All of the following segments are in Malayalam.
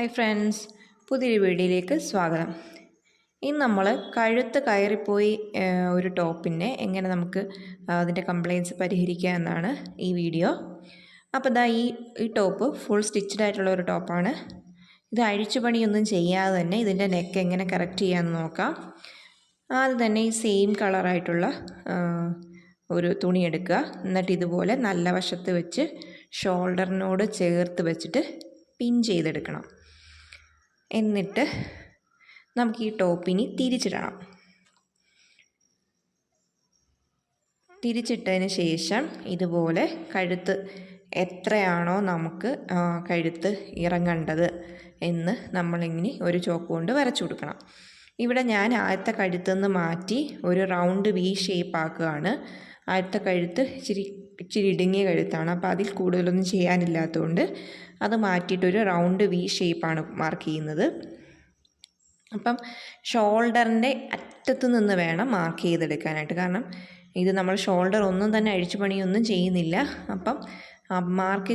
ഹായ് ഫ്രണ്ട്സ് പുതിയൊരു വീഡിയോയിലേക്ക് സ്വാഗതം. ഇന്ന് നമ്മൾ കഴുത്ത് കയറിപ്പോയി ഒരു ടോപ്പിനെ എങ്ങനെ നമുക്ക് അതിന്റെ കംപ്ലയിൻസ് പരിഹരിക്കുക എന്നാണ് ഈ വീഡിയോ. അപ്പോൾ ഇതാ ഈ ഈ ടോപ്പ് ഫുൾ സ്റ്റിച്ചഡ് ആയിട്ടുള്ള ഒരു ടോപ്പാണ്. ഇത് അഴിച്ചു പണിയൊന്നും ചെയ്യാതെ തന്നെ ഇതിന്റെ നെക്ക് എങ്ങനെ കറക്റ്റ് ചെയ്യാമെന്ന് നോക്കാം. ആദ്യം തന്നെ ഈ സെയിം കളറായിട്ടുള്ള ഒരു തുണി എടുക്കുക. എന്നിട്ട് ഇതുപോലെ നല്ല വശത്ത് വെച്ച് ഷോൾഡറിനോട് ചേർത്ത് വെച്ചിട്ട് പിൻ ചെയ്തെടുക്കണം. എന്നിട്ട് നമുക്ക് ഈ ടോപ്പിനി തിരിച്ചിടണം. തിരിച്ചിട്ടതിന് ശേഷം ഇതുപോലെ കഴുത്ത് എത്രയാണോ നമുക്ക് കഴുത്ത് ഇറങ്ങേണ്ടത് എന്ന് നമ്മളിങ്ങനെ ഒരു ചോക്ക് കൊണ്ട് വരച്ചു കൊടുക്കണം. ഇവിടെ ഞാൻ ആദ്യത്തെ കഴുത്തുനിന്ന് മാറ്റി ഒരു റൗണ്ട് വി ഷേപ്പ് ആക്കുകയാണ്. ആദ്യത്തെ കഴുത്ത് ഇച്ചിരി ഇച്ചിരി ഇടുങ്ങിയ കഴുത്താണ്. അപ്പോൾ അതിൽ കൂടുതലൊന്നും ചെയ്യാനില്ലാത്തതുകൊണ്ട് അത് മാറ്റിയിട്ടൊരു റൗണ്ട് വി ഷേപ്പാണ് മാർക്ക് ചെയ്യുന്നത്. അപ്പം ഷോൾഡറിന്റെ അറ്റത്ത് നിന്ന് വേണം മാർക്ക് ചെയ്തെടുക്കാനായിട്ട്. കാരണം ഇത് നമ്മൾ ഷോൾഡർ ഒന്നും തന്നെ അഴിച്ചു പണിയൊന്നും ചെയ്യുന്നില്ല. അപ്പം മാർക്ക്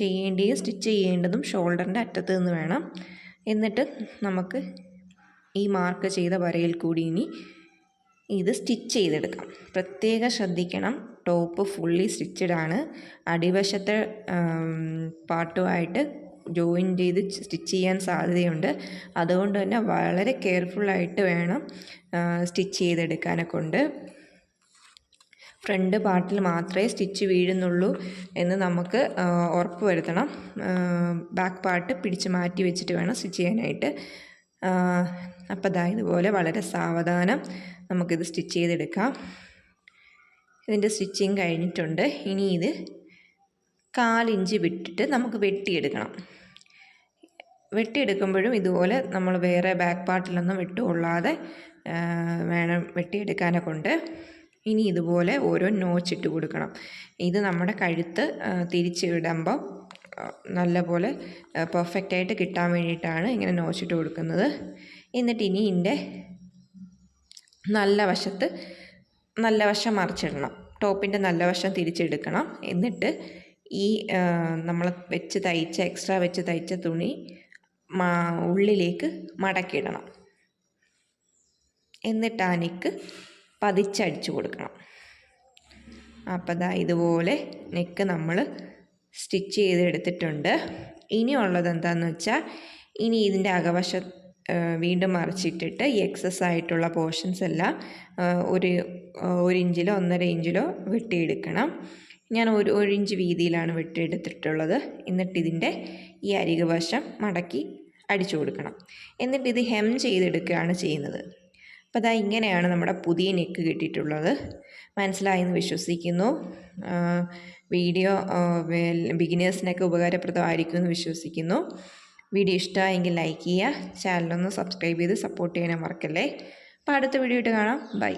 ചെയ്യേണ്ടിയും സ്റ്റിച്ച് ചെയ്യേണ്ടതും ഷോൾഡറിന്റെ അറ്റത്ത് നിന്ന് വേണം. എന്നിട്ട് നമുക്ക് ഈ മാർക്ക് ചെയ്ത വരയിൽ കൂടി ഇനി ഇത് സ്റ്റിച്ച് ചെയ്തെടുക്കാം. പ്രത്യേകം ശ്രദ്ധിക്കണം. ടോപ്പ് ഫുള്ളി സ്റ്റിച്ചഡ് ആണ് അടിവശത്തെ പാട്ടുമായിട്ട് ജോയിൻ ചെയ്ത് സ്റ്റിച്ച് ചെയ്യാൻ സാധ്യതയുണ്ട്. അതുകൊണ്ട് തന്നെ വളരെ കെയർഫുള്ളായിട്ട് വേണം സ്റ്റിച്ച് ചെയ്തെടുക്കാനെ കൊണ്ട് ഫ്രണ്ട് പാർട്ടിൽ മാത്രമേ സ്റ്റിച്ച് വീഴുന്നുള്ളൂ എന്ന് നമുക്ക് ഉറപ്പ് വരുത്തണം ബാക്ക് പാർട്ട് പിടിച്ച് മാറ്റി വെച്ചിട്ട് വേണം സ്റ്റിച്ച് ചെയ്യാനായിട്ട്. അപ്പോൾ ഇതാ ഇതുപോലെ വളരെ സാവധാനം നമുക്കിത് സ്റ്റിച്ച് ചെയ്തെടുക്കാം. ഇതിന്റെ സ്റ്റിച്ചിങ് കഴിഞ്ഞിട്ടുണ്ട്. ഇനി ഇത് കാലിഞ്ച് വിട്ടിട്ട് നമുക്ക് വെട്ടിയെടുക്കണം. വെട്ടിയെടുക്കുമ്പോഴും ഇതുപോലെ നമ്മൾ വേറെ ബാക്ക് പാർട്ടിലൊന്നും വിട്ടുകൊള്ളാതെ വേണം വെട്ടിയെടുക്കാനെ കൊണ്ട് ഇനി ഇതുപോലെ ഓരോ നോച്ചിട്ട് കൊടുക്കണം. ഇത് നമ്മുടെ കഴുത്ത് തിരിച്ചിടുമ്പോൾ നല്ലപോലെ പെർഫെക്റ്റായിട്ട് കിട്ടാൻ വേണ്ടിയിട്ടാണ് ഇങ്ങനെ നോച്ചിട്ട് കൊടുക്കുന്നത്. എന്നിട്ട് ഇനി ഇതിന്റെ നല്ല വശത്ത് നല്ല വശം മറിച്ചിടണം. ടോപ്പിന്റെ നല്ല വശം തിരിച്ചെടുക്കണം. എന്നിട്ട് ഈ നമ്മൾ വെച്ച് തയ്ച്ച എക്സ്ട്രാ വെച്ച് തയ്ച്ച തുണി ഉള്ളിലേക്ക് മടക്കിയിടണം. എന്നിട്ട് അനിക്ക് നെക്ക് പതിച്ചടിച്ചു കൊടുക്കണം. അപ്പോൾ ദാ ഇതുപോലെ നെക്ക് നമ്മൾ സ്റ്റിച്ച് ചെയ്തെടുത്തിട്ടുണ്ട്. ഇനിയുള്ളത് എന്താണെന്ന് വെച്ചാൽ ഇനി ഇതിന്റെ അകവശം വീണ്ടും മറിച്ചിട്ടിട്ട് ഈ എക്സസ് ആയിട്ടുള്ള പോർഷൻസ് എല്ലാം ഒരു ഒരു ഇഞ്ചിലോ ഒന്നര ഇഞ്ചിലോ വെട്ടിയെടുക്കണം. ഞാൻ ഒരു ഒരു ഇഞ്ച് വീതിയിലാണ് വെട്ടിയെടുത്തിട്ടുള്ളത്. എന്നിട്ട് ഇതിന്റെ ഈ അരികു വശം മടക്കി അടിച്ചു കൊടുക്കണം. എന്നിട്ട് ഇത് ഹെം ചെയ്തെടുക്കുകയാണ് ചെയ്യുന്നത്. അപ്പോൾ അതാ ഇങ്ങനെയാണ് നമ്മുടെ പുതിയ നെക്ക് കിട്ടിയിട്ടുള്ളത്. മനസ്സിലായെന്ന് വിശ്വസിക്കുന്നു. വീഡിയോ ബിഗിനേഴ്സിനൊക്കെ ഉപകാരപ്രദമായിരിക്കും എന്ന് വിശ്വസിക്കുന്നു. വീഡിയോ ഇഷ്ടമായെങ്കിൽ ലൈക്ക് ചെയ്യുക ചാനലൊന്ന് സബ്സ്ക്രൈബ് ചെയ്ത് സപ്പോർട്ട് ചെയ്യാനും മറക്കല്ലേ? അപ്പോൾ അടുത്ത വീഡിയോ ഇട്ട് കാണാം. ബൈ.